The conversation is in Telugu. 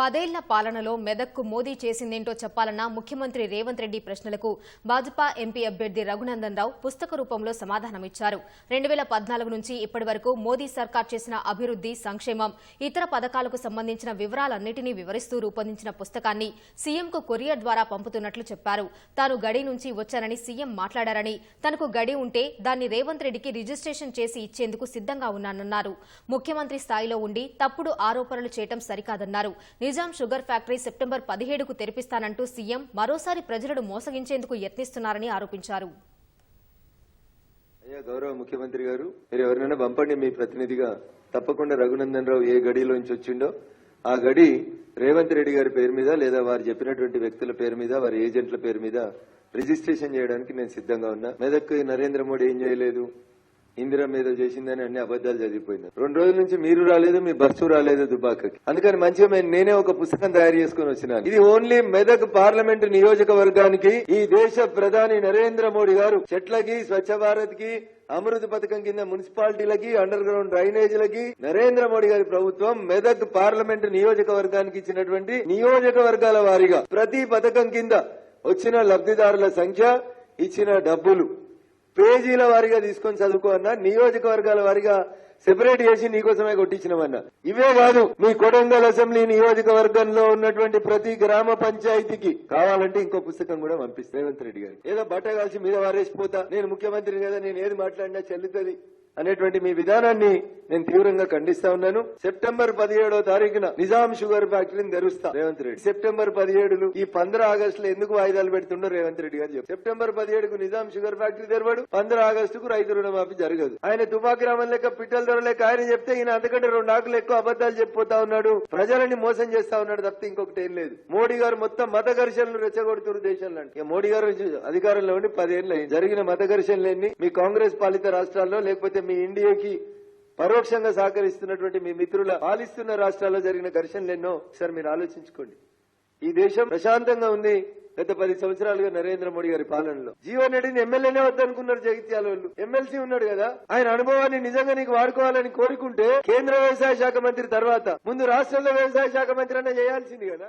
పదేళ్ళ పాలనలో మెదక్కు మోదీ చేసిందేంటో చెప్పాలన్న ముఖ్యమంత్రి రేవంత్ రెడ్డి ప్రశ్నలకు భాజపా ఎంపీ అభ్యర్థి రఘునందన్ రావు పుస్తక రూపంలో సమాధానమిచ్చారు. రెండు వేల పద్నాలుగు నుంచి ఇప్పటి వరకు మోదీ సర్కార్ చేసిన అభివృద్ది సంక్షేమం ఇతర పథకాలకు సంబంధించిన వివరాలన్నింటినీ వివరిస్తూ రూపొందించిన పుస్తకాన్ని సీఎంకు కొరియర్ ద్వారా పంపుతున్నట్లు చెప్పారు. తాను గడి నుంచి వచ్చానని సీఎం మాట్లాడారని తనకు గడి ఉంటే దాన్ని రేవంత్ రెడ్డికి రిజిస్ట్రేషన్ చేసి ఇచ్చేందుకు సిద్ధంగా ఉన్నానన్నారు. ముఖ్యమంత్రి స్థాయిలో ఉండి తప్పుడు ఆరోపణలు చేయటం సరికాదన్నారు. నిజాం షుగర్ ఫ్యాక్టరీ సెప్టెంబర్ పదిహేడుకు తెరిపిస్తానంటూ సీఎం మరోసారి ప్రజలను మోసగించేందుకు యత్నిస్తున్నారని ఆరోపించారు. అయ్యా గౌరవ ముఖ్యమంత్రి గారు మీరు ఎవరినైనా పంపండి మీ ప్రతినిధిగా. తప్పకుండా రఘునందన్ రావు ఏ గడిలోంచి వచ్చిండో ఆ గడి రేవంత్ రెడ్డి గారి పేరు మీద లేదా వారు చెప్పినటువంటి వ్యక్తుల పేరు మీద వారి ఏజెంట్ల పేరు మీద రిజిస్ట్రేషన్ చేయడానికి నేను సిద్ధంగా ఉన్నా. మెదక్ నరేంద్ర మోడీ ఏం చేయలేదు? ఇందిరా మీద చేసిందని అన్ని అబద్దాలు చదివిపోయింది రెండు రోజుల నుంచి మీరు రాలేదు మీ బస్సు రాలేదు దుబాకకి. అందుకని మంచిగా నేనే ఒక పుస్తకం తయారు చేసుకుని వచ్చినాను. ఇది ఓన్లీ మెదక్ పార్లమెంట్ నియోజకవర్గానికి ఈ దేశ ప్రధాని నరేంద్ర మోడీ గారు చెట్లకి స్వచ్ఛ భారత్కి అమృత పథకం కింద మున్సిపాలిటీలకి అండర్ గ్రౌండ్ డ్రైనేజీలకి నరేంద్ర మోడీ గారి ప్రభుత్వం మెదక్ పార్లమెంట్ నియోజకవర్గానికి ఇచ్చినటువంటి నియోజకవర్గాల వారీగా ప్రతి పథకం కింద వచ్చిన లబ్ధిదారుల సంఖ్య ఇచ్చిన డబ్బులు. పేజీల వారిగా తీసుకొని చదువుకో అన్నా నియోజకవర్గాల వారిగా సెపరేట్ చేసి నీకోసమే కొట్టించినమన్నా ఇవే కాదు మీ కొడంగల్ అసెంబ్లీ నియోజకవర్గంలో ఉన్నటువంటి ప్రతి గ్రామ పంచాయతీకి కావాలంటే ఇంకో పుస్తకం కూడా పంపిస్తా. రేవంత్ రెడ్డి గారు. ఏదో బట్ట కాల్చి మీద వారేసిపోతా. నేను ముఖ్యమంత్రి కదా నేను ఏది మాట్లాడినా చెల్లుతుంది. అనేటువంటి మీ విధానాన్ని నేను తీవ్రంగా ఖండిస్తా ఉన్నాను. సెప్టెంబర్ పదిహేడో తారీఖున నిజాం షుగర్ ఫ్యాక్టరీని తెరుస్తా. రేవంత్ రెడ్డి. సెప్టెంబర్ పదిహేడు ఈ పంద్ర ఆగస్టులో ఎందుకు వాయిదాలు పెడుతుండో రేవంత్ రెడ్డి గారు చెప్పారు. సెప్టెంబర్ పదిహేడుకు నిజాం షుగర్ ఫ్యాక్టరీ తెరవడు. పంద్ర ఆగస్టుకు రైతు రుణమాఫీ జరగదు. ఆయన తుపాకి లెక్క పిట్టల ధర లెక్క ఆయన చెప్తే ఈయన అందుకంటే రెండు ఆకులు ఎక్కువ అబద్దాలు చెప్పిపోతా ఉన్నాడు. ప్రజలని మోసం చేస్తా ఉన్నాడు తప్పితే ఇంకొకటి ఏం లేదు. మోడీ గారు మొత్తం మత ఘర్షణలు రెచ్చగొడుతున్నారు దేశంలో ఇక మోడీ గారు అధికారంలో ఉండి పదేళ్ళు జరిగిన మత ఘర్షణలన్నీ మీ కాంగ్రెస్ పాలిత రాష్ట్రాల్లో లేకపోతే మీ ఇండియాకి పరోక్షంగా సహకరిస్తున్నటువంటి మీ మిత్రుల పాలిస్తున్న రాష్ట్రాల్లో జరిగిన ఘర్షణలు ఎన్నో ఒకసారి మీరు ఆలోచించుకోండి. ఈ దేశం ప్రశాంతంగా ఉంది గత పది సంవత్సరాలుగా నరేంద్ర మోడీ గారి పాలనలో. జీవన్ రెడ్డిని ఎమ్మెల్యేనే వద్దనుకున్నారు జగిత్యాల వాళ్ళు ఎమ్మెల్సీ ఉన్నాడు కదా. ఆయన అనుభవాన్ని నిజంగా నీకు వాడుకోవాలని కోరుకుంటే కేంద్ర వ్యవసాయ శాఖ మంత్రి తర్వాత ముందు రాష్ట్రంలో వ్యవసాయ శాఖ మంత్రి అన్న చేయాల్సింది కదా.